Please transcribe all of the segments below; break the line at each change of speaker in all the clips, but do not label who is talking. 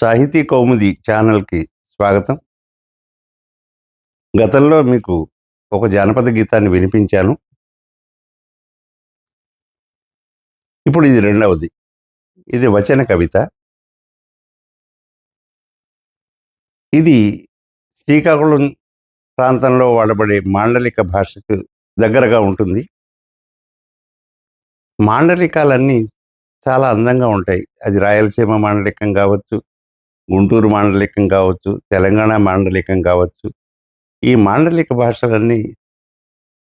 సాహితీ కౌముది ఛానల్కి స్వాగతం. గతంలో మీకు ఒక జానపద గీతాన్ని వినిపించాను. ఇప్పుడు ఇది రెండవది. ఇది వచన కవిత. ఇది శ్రీకాకుళం ప్రాంతంలో వాడబడే మాండలిక భాషకు దగ్గరగా ఉంటుంది. మాండలికాలన్నీ చాలా అందంగా ఉంటాయి. అది రాయలసీమ మాండలికం కావచ్చు గుంటూరు మాండలికం కావచ్చు తెలంగాణ మాండలికం కావచ్చు ఈ మాండలిక భాషలన్నీ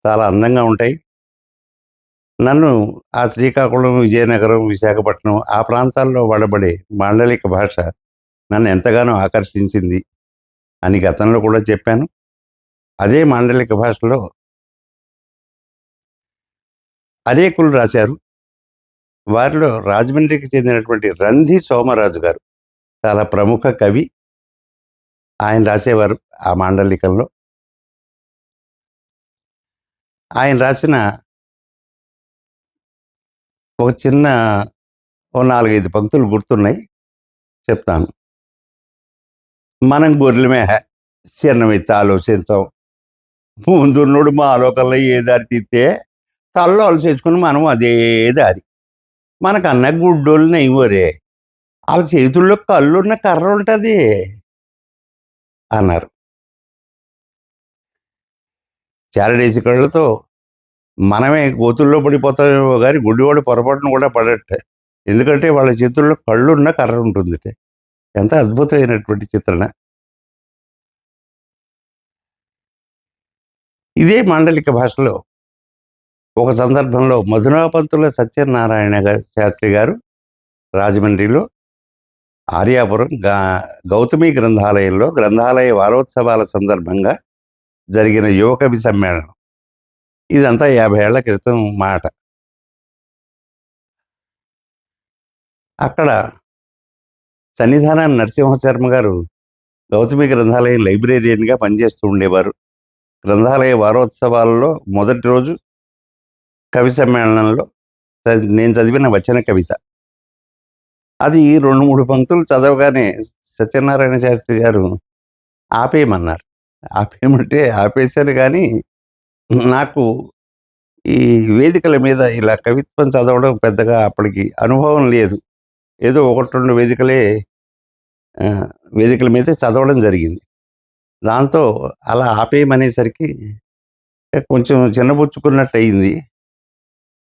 చాలా అందంగా ఉంటాయి. నన్ను ఆ శ్రీకాకుళం విజయనగరం విశాఖపట్నం ఆ ప్రాంతాల్లో వాడబడే మాండలిక భాష నన్ను ఎంతగానో ఆకర్షించింది అని గతంలో కూడా చెప్పాను. అదే మాండలిక భాషలో అనేకులు రాశారు. వారిలో రాజమండ్రికి చెందినటువంటి రంధి సోమరాజు గారు చాలా ప్రముఖ కవి. ఆయన రాసేవారు ఆ మాండలికంలో. ఆయన రాసిన ఒక చిన్న ఓ నాలుగైదు పంక్తులు గుర్తున్నాయి. చెప్తాను. మనం గొర్రెలమే చిన్నమైతే ఆలోచించాం ముందున్నోడు మా ఆలోకంలో ఏ దారి తీస్తే తల్లో ఆలోచించుకుని మనం అదే దారి. మనకన్నా గుడ్డోళ్ళు నయ్యవరే వాళ్ళ చేతుల్లో కళ్ళున్న కర్ర ఉంటుంది అన్నారు. చారడేసి కళ్ళతో మనమే గోతుల్లో పడిపోతామేమో కానీ గుడ్డివాడు పొరపాటును కూడా పడట్టే ఎందుకంటే వాళ్ళ చేతుల్లో కళ్ళున్న కర్ర ఉంటుంది ఎంత అద్భుతమైనటువంటి చిత్రణ. ఇదే మాండలిక భాషలో ఒక సందర్భంలో మధునాపంతుల సత్యనారాయణ శాస్త్రి గారు రాజమండ్రిలో ఆర్యాపురం గా గౌతమి గ్రంథాలయంలో గ్రంథాలయ వారోత్సవాల సందర్భంగా జరిగిన యువకవి సమ్మేళనం ఇదంతా యాభై ఏళ్ళ క్రితం మాట. అక్కడ సన్నిధానం నరసింహశర్మ గారు గౌతమి గ్రంథాలయం లైబ్రేరియన్గా పనిచేస్తూ ఉండేవారు. గ్రంథాలయ వారోత్సవాలలో మొదటి రోజు కవి సమ్మేళనంలో నేను చదివిన వచన కవిత. అది రెండు మూడు పంక్తులు చదవగానే సత్యనారాయణ శాస్త్రి గారు ఆపేయమన్నారు. ఆపేయమంటే ఆపేశాను కానీ నాకు ఈ వేదికల మీద ఇలా కవిత్వం చదవడం పెద్దగా అప్పటికి అనుభవం లేదు. ఏదో ఒకటి రెండు వేదికలే వేదికల మీద చదవడం జరిగింది. దాంతో అలా ఆపేయమనేసరికి కొంచెం చిన్నబుచ్చుకున్నట్టు అయింది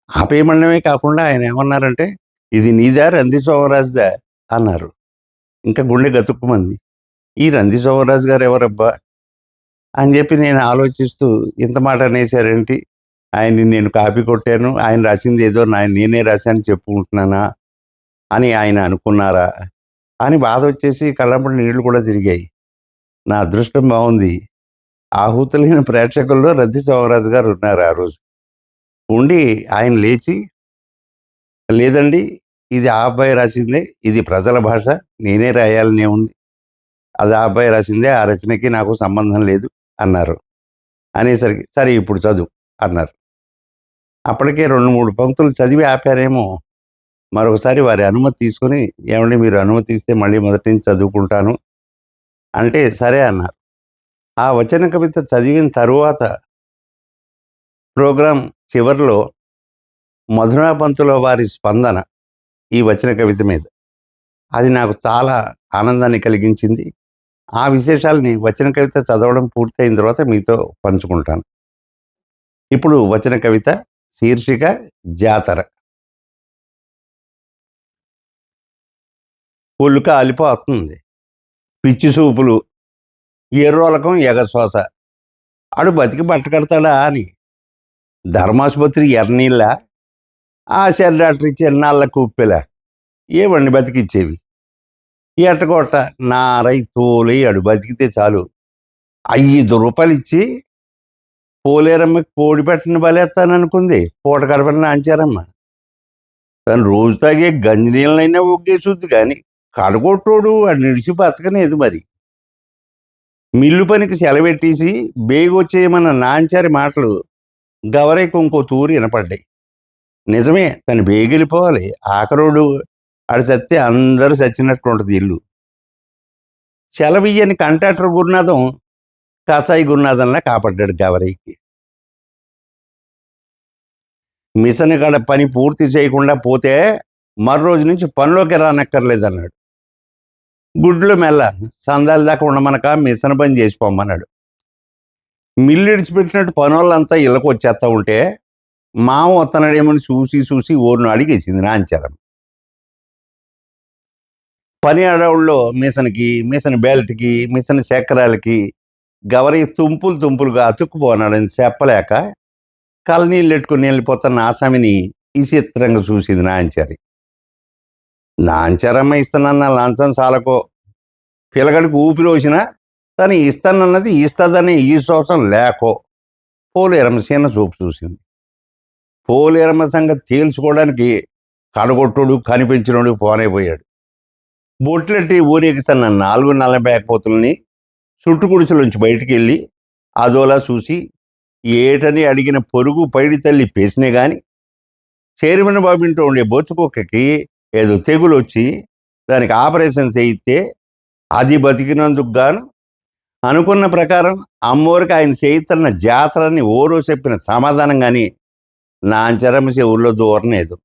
ఆపేయమనడమే కాకుండా ఆయన ఏమన్నారంటే ఇది నీదా రంది సోమరాజుదా? అన్నారు. ఇంకా గుండె గతుక్కుమంది. ఈ రంది సోమరాజు గారు ఎవరబ్బా? అని చెప్పి నేను ఆలోచిస్తూ ఇంత మాట అనేసారేంటి ఆయన్ని నేను కాపీ కొట్టాను ఆయన రాసింది ఏదో నా నేనే రాశాను చెప్పుకుంటున్నానా? అని ఆయన అనుకున్నారా? అని బాధ వచ్చేసి కళ్ళంపడి నీళ్ళు కూడా తిరిగాయి. నా అదృష్టం బాగుంది. ఆహుతులైన ప్రేక్షకుల్లో రద్ది సోమరాజు గారు ఉన్నారు ఆ రోజు. ఉండి ఆయన లేచి లేదండి ఇది ఆ అబ్బాయి రాసిందే ఇది ప్రజల భాష నేనే రాయాలనే ఉంది. అది ఆ అబ్బాయి రాసిందే ఆ రచనకి నాకు సంబంధం లేదు అన్నారు. అనేసరికి సరే ఇప్పుడు చదువు అన్నారు. అప్పటికే రెండు మూడు పంక్తులు చదివి ఆపారేమో మరొకసారి వారి అనుమతి తీసుకొని ఏమండి మీరు అనుమతి ఇస్తే మళ్ళీ మొదటి నుంచి చదువుకుంటాను అంటే సరే అన్నారు. ఆ వచన కవిత చదివిన తరువాత ప్రోగ్రాం చివరిలో మధురా పంతుల వారి స్పందన ఈ వచన కవిత మీద. అది నాకు చాలా ఆనందాన్ని కలిగించింది. ఆ విశేషాలని వచన కవిత చదవడం పూర్తయిన తర్వాత మీతో పంచుకుంటాను. ఇప్పుడు వచన కవిత శీర్షిక జాతర. ఒళ్ళు కాలిపోతుంది. పిచ్చి సూపులు ఎర్రోలకం ఎగశ్వాస అడు బతికి పట్టకడతాడా అని. ధర్మాసుపత్రి ఎర్రనీళ్ళ ఆశా డాక్టర్ ఇచ్చే నల్ల కుప్పెలా. ఏవండి బతికిచ్చేవి? ఎట్టగొట్ట నారై తోలై బతికితే చాలు. ఐదు రూపాయలు ఇచ్చి పోలేరమ్మకి కోడి పెట్టని బలేస్తాననుకుంది పూట కడపని నాంచారమ్మ. తను రోజు తాగే గంజి నీళ్ళనైనా ఒగ్గేసుద్ది కానీ కడగొట్టోడు వాడు నిడిచి బతకనేది మరి. మిల్లు పనికి సెలవెట్టేసి బేగొచ్చేయమన్న నాంచారి మాటలు గవరైకి ఇంకో తూరు వినపడ్డాయి. నిజమే తను బేగిలిపోవాలి ఆఖరోడు ఆడు చస్తే అందరూ చచ్చినట్టు ఉంటుంది ఇల్లు. సెలవియ్యని కంట్రాక్టర్ గురునాథం కాసాయి గురునాథంలా కాపాడ్డాడు గవరయ్యకి. మిషన్ గడ పని పూర్తి చేయకుండా పోతే మరో రోజు నుంచి పనిలోకి రానక్కర్లేదన్నాడు. గుడ్లు మెల్ల సందాల దాకా ఉండమనక మిషన్ పని చేసిపోమన్నాడు మిల్లు ఇడిచిపెట్టినట్టు పనులంతా ఇళ్ళకు వచ్చేస్తా ఉంటే మామ వస్తున్నాడేమని చూసి చూసి ఊరిని అడిగేసింది నాంచారం పని అడవుల్లో మిషన్కి మిషన్ బెల్ట్కి మిషన్ చక్రాలకి గవరి తుంపులు తుంపులుగా అతుక్కుపోనాడని చెప్పలేక కళ్ళనీళ్ళు పెట్టుకుని వెళ్ళిపోతున్న ఆసామిని విచిత్రంగా చూసింది నాంచారి నాంచారమ్మ ఇస్తానన్న లంచం చాలకో పిల్లగడికి ఊపిరి వచ్చినా తను ఇస్తానన్నది ఇస్తుందని ఈ శోషం లేకో పోలేరమ్మ చిన్న చూపు చూసింది. పోలేరమ్మ సంగతి తేల్చుకోవడానికి కడగొట్టుడు కనిపించినోడు పోనైపోయాడు బొట్లెట్టి ఊరేగిస్తున్న నాలుగు నల్లబేకపోతుల్ని చుట్టుకుడిసెలోంచి బయటికి వెళ్ళి అదోలా చూసి ఏటని అడిగిన పొరుగు పైడి తల్లి పేసినే గాని చైర్మన్ బాబింటూ ఉండే బొచ్చుకుక్కకి ఏదో తెగులు వచ్చి దానికి ఆపరేషన్ చేయిస్తే అది బతికినందుకు గాను అనుకున్న ప్రకారం అమ్మోరికి ఆయన చేయిస్తున్న జాతరని ఓరో చెప్పిన సమాధానం కానీ నా అంచరమ చెవుల్లో దూరలేదు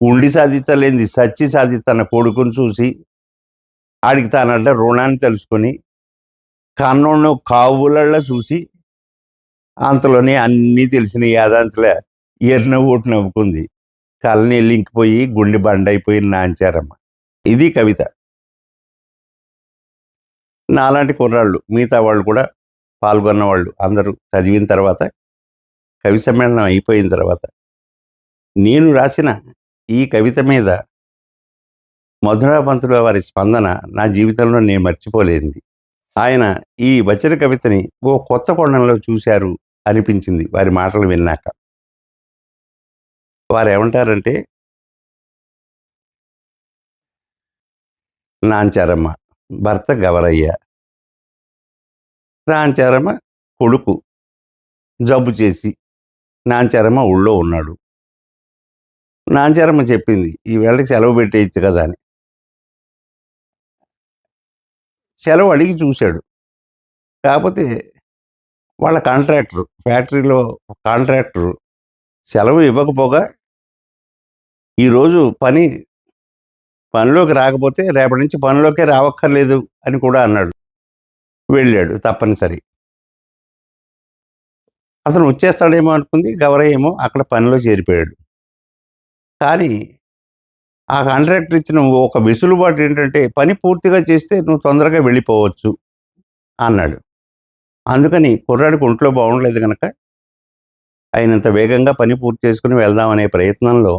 ఉండి సాధించలేంది సచ్చి సాధిస్తున్న కొడుకుని చూసి ఆడికి తానంటే రుణాన్ని తెలుసుకొని కన్నును కావులల్లో చూసి అంతలోనే అన్నీ తెలిసిన యాదాంతలే ఎర్న ఓటు నవ్వుకుంది. కళ్ళని లింకిపోయి గుండె బండైపోయి నాంచారమ్మ. ఇది కవిత. నాలాంటి కుర్రాళ్ళు మిగతా వాళ్ళు కూడా పాల్గొన్న వాళ్ళు అందరూ చదివిన తర్వాత కవి సమ్మేళనం అయిపోయిన తర్వాత నేను రాసిన ఈ కవిత మీద మధురాపంతుల వారి స్పందన నా జీవితంలో నేను మర్చిపోలేనిది. ఆయన ఈ వచన కవితని ఓ కొత్త కొండంలో చూశారు అనిపించింది వారి మాటలు విన్నాక. వారు ఏమంటారంటే నాంచారమ్మ భర్త గవరయ్య. నాంచారమ్మ కొడుకు జబ్బు చేసి నాంచారమ్మ ఊళ్ళో ఉన్నాడు. నాంచారమ్మ చెప్పింది ఈ వేళకి సెలవు పెట్టేయచ్చు కదా అని. సెలవు అడిగి చూశాడు. కాకపోతే వాళ్ళ కాంట్రాక్టర్ ఫ్యాక్టరీలో కాంట్రాక్టర్ సెలవు ఇవ్వకపోగా ఈరోజు పని పనిలోకి రాకపోతే రేపటి నుంచి పనిలోకే రావక్కర్లేదు అని కూడా అన్నాడు. వెళ్ళాడు తప్పనిసరి. అతను వచ్చేస్తాడేమో అనుకుంది. గవరయ్య ఏమో అక్కడ పనిలో చేరిపోయాడు. కానీ ఆ కాంట్రాక్టర్ ఇచ్చిన ఒక వెసులుబాటు ఏంటంటే పని పూర్తిగా చేస్తే నువ్వు తొందరగా వెళ్ళిపోవచ్చు అన్నాడు. అందుకని కుర్రాడికి ఒంట్లో బాగుండలేదు కనుక అయినంత వేగంగా పని పూర్తి చేసుకుని వెళ్దామనే ప్రయత్నంలో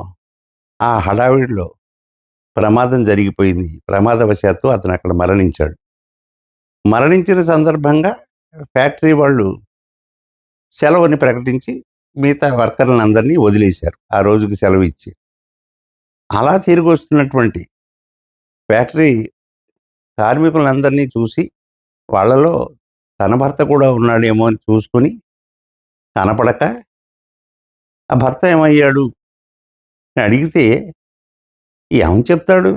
ఆ హడావిడిలో ప్రమాదం జరిగిపోయింది. ప్రమాదవశాత్తు అతను అక్కడ మరణించాడు. మరణించిన సందర్భంగా ఫ్యాక్టరీ వాళ్ళు సెలవుని ప్రకటించి మిగతా వర్కర్లను అందరినీ వదిలేశారు. ఆ రోజుకి సెలవు ఇచ్చి. అలా తిరిగి వస్తున్నటువంటి ఫ్యాక్టరీ కార్మికులందరినీ చూసి వాళ్ళలో తన భర్త కూడా ఉన్నాడేమో అని చూసుకొని కనపడక ఆ భర్త ఏమయ్యాడు? అని అడిగితే ఏమని చెప్తాడు?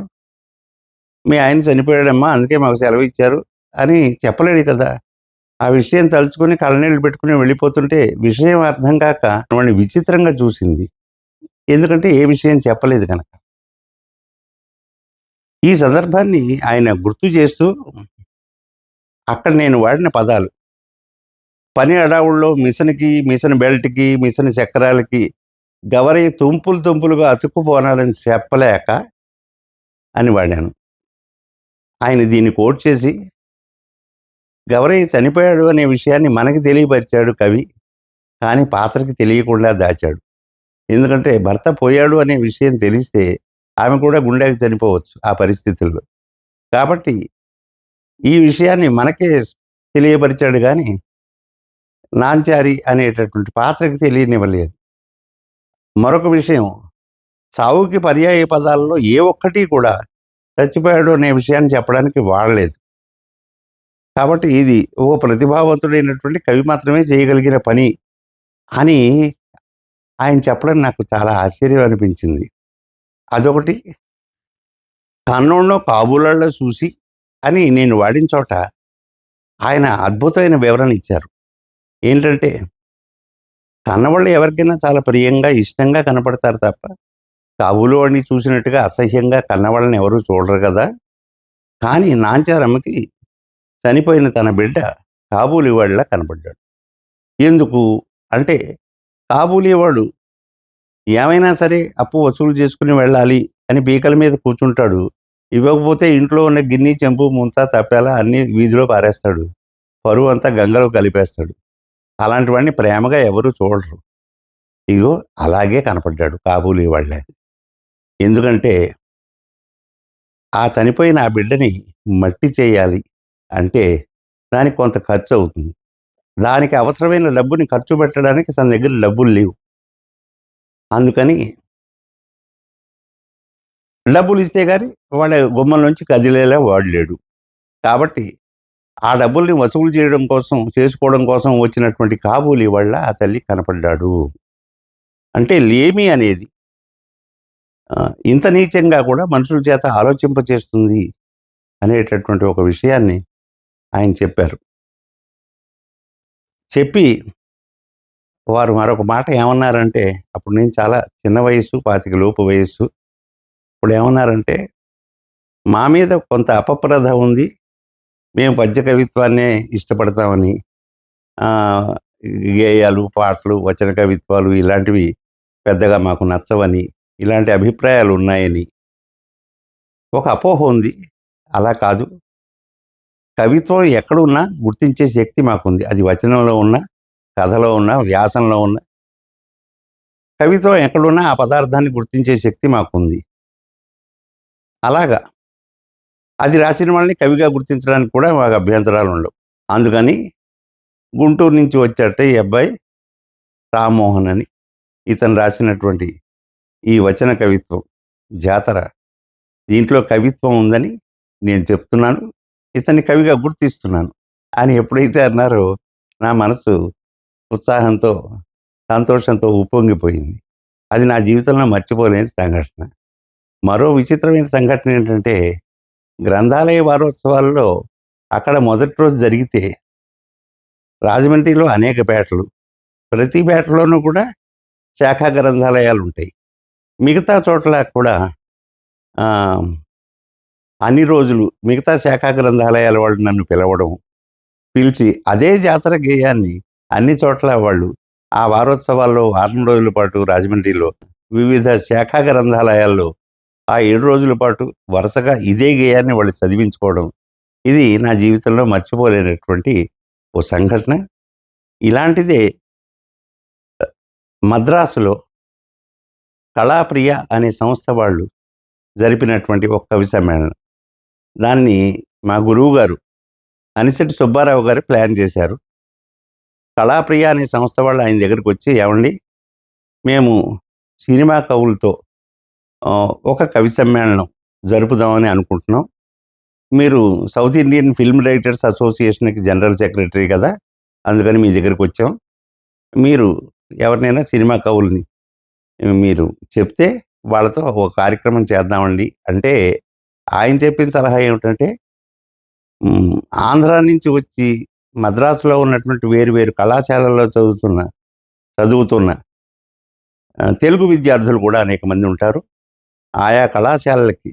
మీ ఆయన చనిపోయాడమ్మా అందుకే మాకు సెలవు ఇచ్చారు అని చెప్పలేడు కదా. ఆ విషయం తలుచుకొని కళ్ళనీళ్ళు పెట్టుకుని వెళ్ళిపోతుంటే విషయం అర్థం కాక వాడిని విచిత్రంగా చూసింది. ఎందుకంటే ఏ విషయం చెప్పలేదు కనుక ఈ సందర్భాన్ని ఆయన గుర్తు చేస్తూ అక్కడ నేను వాడిన పదాలు పని అడావుల్లో మిషన్కి మిషన్ బెల్ట్కి మిషన్ చక్రాలకి గవరయ్య తుంపులు తుంపులుగా అతుక్కుపోనాలని చెప్పలేక అని వాడాను. ఆయన దీన్ని కోట్ చేసి గౌరయ్య చనిపోయాడు అనే విషయాన్ని మనకి తెలియపరిచాడు కవి కానీ పాత్రకి తెలియకుండా దాచాడు. ఎందుకంటే భర్త పోయాడు అనే విషయం తెలిస్తే ఆమె కూడా గుండెకి చనిపోవచ్చు ఆ పరిస్థితుల్లో. కాబట్టి ఈ విషయాన్ని మనకే తెలియపరిచాడు కానీ నాంచారి అనేటటువంటి పాత్రకి తెలియనివ్వలేదు. మరొక విషయం చావుకి పర్యాయ పదాలలో ఏ ఒక్కటి కూడా చచ్చిపోయాడు అనే విషయాన్ని చెప్పడానికి వాడలేదు. కాబట్టి ఇది ఓ ప్రతిభావంతుడైనటువంటి కవి మాత్రమే చేయగలిగిన పని అని ఆయన చెప్పడం నాకు చాలా ఆశ్చర్యం అనిపించింది. అదొకటి. కన్నోళ్ళలో కాబూలలో చూసి అని నేను వాడిన చోట ఆయన అద్భుతమైన వివరణ ఇచ్చారు. ఏంటంటే కన్నవాళ్ళు ఎవరికైనా చాలా ప్రియంగా, ఇష్టంగా కనపడతారు తప్ప, కాబూలు వాడిని చూసినట్టుగా అసహ్యంగా కన్నవాళ్ళని ఎవరూ చూడరు కదా. కానీ నాంచారమ్మకి చనిపోయిన తన బిడ్డ కాబూలివాడిలా కనబడ్డాడు కనపడ్డాడు. ఎందుకు అంటే కాబూలివాడు ఏమైనా సరే అప్పు వసూలు చేసుకుని వెళ్ళాలి అని బీకల మీద కూర్చుంటాడు. ఇవ్వకపోతే ఇంట్లో ఉన్న గిన్ని, చెంబు, ముంత, తప్పేలా అన్నీ వీధిలో పారేస్తాడు. పరువంతా గంగలో కలిపేస్తాడు. అలాంటి వాడిని ప్రేమగా ఎవరు చూడరు. ఇగో అలాగే కనపడ్డాడు కాబూలీ వాళ్ళే. ఎందుకంటే ఆ చనిపోయిన ఆ బిడ్డని మట్టి చేయాలి అంటే దానికి కొంత ఖర్చు అవుతుంది దానికి అవసరమైన డబ్బుని ఖర్చు పెట్టడానికి తన దగ్గర డబ్బులు లేవు. అందుకని డబ్బులు ఇస్తే గాని వాళ్ళ గుమ్మంలోంచి కదిలేలా వాడలేడు కాబట్టి ఆ డబ్బుల్ని వసూలు చేయడం కోసం, చేసుకోవడం కోసం వచ్చినటువంటి కాబూలి వాళ్ళ ఆ తల్లి కనపడ్డాడు. అంటే లేమి అనేది ఇంత నీచంగా కూడా మనుషుల చేత ఆలోచింపచేస్తుంది అనేటటువంటి ఒక విషయాన్ని ఆయన చెప్పారు. చెప్పి వారు మరొక మాట ఏమన్నారంటే, అప్పుడు నేను చాలా చిన్న వయసు పాతిక లోపు వయస్సు. ఇప్పుడు ఏమన్నారంటే మా మీద కొంత అపప్రథ ఉంది. మేము పద్య కవిత్వాన్నే ఇష్టపడతామని. గేయాలు, పాటలు, వచన కవిత్వాలు ఇలాంటివి పెద్దగా మాకు నచ్చవని, ఇలాంటి అభిప్రాయాలు ఉన్నాయని. ఒక అపోహ ఉంది. అలా కాదు. కవిత్వం ఎక్కడున్నా గుర్తించే శక్తి మాకుంది. అది వచనంలో ఉన్నా, కథలో ఉన్నా, వ్యాసంలో ఉన్నా. కవిత్వం ఎక్కడున్నా ఆ పదార్థాన్ని గుర్తించే శక్తి మాకుంది. అలాగా. అది రాసిన వాళ్ళని కవిగా గుర్తించడానికి కూడా మాకు అభ్యంతరాలు ఉండవు అందుకని గుంటూరు నుంచి వచ్చాట ఈ అబ్బాయి రామ్మోహన్ అని. ఇతను రాసినటువంటి ఈ వచన కవిత్వం 'జాతర' దీంట్లో కవిత్వం ఉందని నేను చెప్తున్నాను. ఇతన్ని కవిగా గుర్తిస్తున్నాను. అని ఎప్పుడైతే అన్నారో నా మనసు ఉత్సాహంతో, సంతోషంతో ఉప్పొంగిపోయింది. అది నా జీవితంలో మర్చిపోలేని సంఘటన. మరో విచిత్రమైన సంఘటన ఏంటంటే, గ్రంథాలయ వారోత్సవాల్లో అక్కడ మొదటి రోజు జరిగితే రాజమండ్రిలో అనేక పేటలు. ప్రతి పేటలోనూ కూడా శాఖా గ్రంథాలయాలు ఉంటాయి మిగతా చోట్ల కూడా అన్ని రోజులు మిగతా శాఖా గ్రంథాలయాల వాళ్ళు నన్ను పిలవడం, పిలిచి అదే జాతర గేయాన్ని అన్ని చోట్ల వాళ్ళు ఆ వారోత్సవాల్లో వారం రోజుల పాటు రాజమండ్రిలో వివిధ శాఖా గ్రంథాలయాల్లో ఆ ఏడు రోజుల పాటు వరుసగా ఇదే గేయాన్ని వాళ్ళు చదివించుకోవడం. ఇది నా జీవితంలో మర్చిపోలేనటువంటి ఓ సంఘటన. ఇలాంటిదే మద్రాసులో కళాప్రియ అనే సంస్థ వాళ్ళు జరిపినటువంటి ఒక కవి సమ్మేళనం. దాన్ని మా గురువు గారు అనిశెట్టి సుబ్బారావు గారు ప్లాన్ చేశారు. కళాప్రియ అనే సంస్థ వాళ్ళు ఆయన దగ్గరికొచ్చి ఏమండి మేము సినిమా కవులతో ఒక కవి సమ్మేళనం జరుపుదామని అనుకుంటున్నాం. మీరు సౌత్ ఇండియన్ ఫిల్మ్ రైటర్స్ అసోసియేషన్‌కి జనరల్ సెక్రటరీ కదా! అందుకని మీ దగ్గరికొచ్చాం. మీరు ఎవరినైనా సినిమా కవుల్ని మీరు చెప్తే వాళ్ళతో ఒక కార్యక్రమం చేద్దామండి. అంటే ఆయన చెప్పిన సలహా ఏమిటంటే ఆంధ్ర నుంచి వచ్చి మద్రాసులో ఉన్నటువంటి వేరు వేరు కళాశాలల్లో చదువుతున్న చదువుతున్న తెలుగు విద్యార్థులు కూడా అనేక మంది ఉంటారు. ఆయా కళాశాలలకి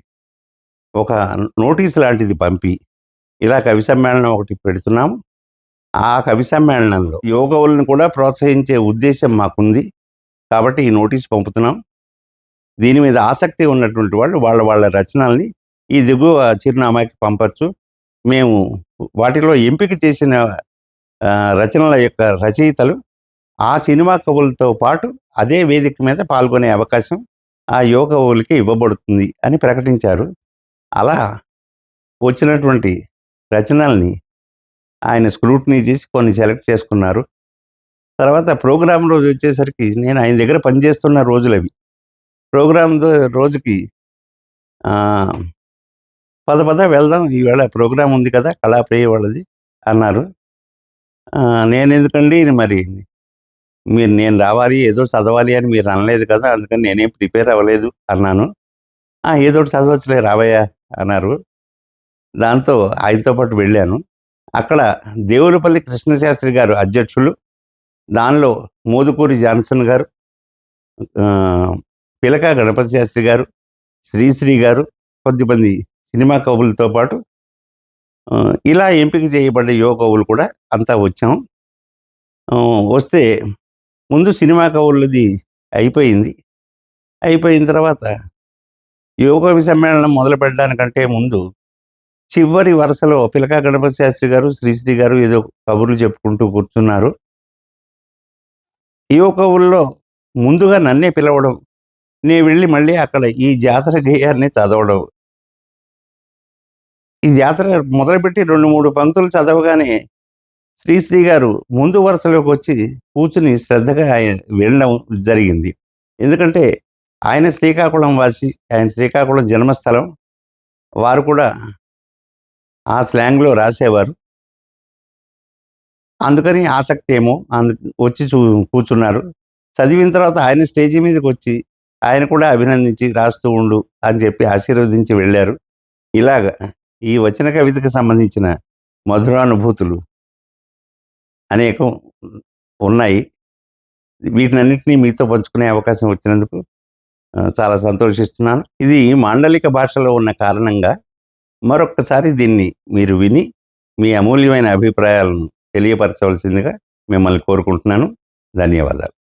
ఒక నోటీస్ లాంటిది పంపి, ఇలా కవి సమ్మేళనం ఒకటి పెడుతున్నాము. ఆ కవి సమ్మేళనంలో యోగవులను కూడా ప్రోత్సహించే ఉద్దేశం మాకుంది. కాబట్టి ఈ నోటీస్ పంపుతున్నాం. దీని మీద ఆసక్తి ఉన్నటువంటి వాళ్ళు వాళ్ళ వాళ్ళ రచనల్ని ఈ దిగువ చిరునామాకి పంపచ్చు మేము వాటిలో ఎంపిక చేసిన రచనల యొక్క రచయితలు ఆ సినిమా కవులతో పాటు అదే వేదిక మీద పాల్గొనే అవకాశం ఆ యువ కవులకి ఇవ్వబడుతుంది అని ప్రకటించారు. అలా వచ్చినటువంటి రచనల్ని ఆయన స్క్రూటినీ చేసి కొన్ని సెలెక్ట్ చేసుకున్నారు. తర్వాత ప్రోగ్రామ్ రోజు వచ్చేసరికి నేను ఆయన దగ్గర పనిచేస్తున్న రోజులవి. ప్రోగ్రామ్ రోజుకి పద పద వెళ్దాం ఈవేళ ప్రోగ్రాం ఉంది కదా! కళాప్రియ వాళ్ళది అన్నారు. నేను ఎందుకండి మరి మీరు నేను రావాలి, ఏదో చదవాలి అని మీరు అనలేదు కదా! అందుకని నేనేం ప్రిపేర్ అవ్వలేదు అన్నాను. ఏదో ఏదోకటి చదవచ్చులే రావయ్యా అన్నారు. దాంతో ఆయనతో పాటు వెళ్ళాను. అక్కడ దేవులపల్లి కృష్ణశాస్త్రి గారు అధ్యక్షులు. దానిలో మోదుకూరి జాన్సన్ గారు, పిలక గణపతి శాస్త్రి గారు, శ్రీశ్రీ గారు, కొద్దిమంది సినిమా కవులతో పాటు ఇలా ఎంపిక చేయబడ్డ యువ కవులు కూడా అంతా వచ్చాం. వస్తే ముందు సినిమా కవులది అయిపోయింది. అయిపోయిన తర్వాత యువకవి సమ్మేళనం సమ్మేళనం మొదలుపెట్టడానికంటే ముందు చివరి వరుసలో పిలకా గణపతి శాస్త్రి గారు, శ్రీశ్రీ గారు ఏదో కబుర్లు చెప్పుకుంటూ కూర్చున్నారు. యువ కవుల్లో ముందుగా నన్నే పిలవడం. నేను వెళ్ళి మళ్ళీ అక్కడ ఈ జాతర గేయాన్ని చదవడం. ఈ జాతర మొదలుపెట్టి 2, 3 పంక్తులు చదవగానే శ్రీశ్రీ గారు ముందు వరుసలోకి వచ్చి కూర్చుని శ్రద్ధగా ఆయన వెళ్ళడం జరిగింది. ఎందుకంటే ఆయన శ్రీకాకుళం వాసి. ఆయన శ్రీకాకుళం జన్మస్థలం. వారు కూడా ఆ స్లాంగ్‌లో రాసేవారు. అందుకని ఆసక్తి ఏమో అందు వచ్చి చూ కూర్చున్నారు. చదివిన తర్వాత ఆయన స్టేజి మీదకొచ్చి ఆయన కూడా అభినందించి రాస్తూ ఉండు అని చెప్పి ఆశీర్వదించి వెళ్ళారు. ఇలాగ ఈ వచన కవితకు సంబంధించిన మధురానుభూతులు అనేకం ఉన్నాయి. వీటినన్నింటినీ మీతో పంచుకునే అవకాశం వచ్చినందుకు చాలా సంతోషిస్తున్నాను. ఇది మాండలిక భాషలో ఉన్న కారణంగా మరొక్కసారి దీన్ని మీరు విని మీ అమూల్యమైన అభిప్రాయాలను తెలియపరచవలసిందిగా మిమ్మల్ని కోరుకుంటున్నాను. ధన్యవాదాలు.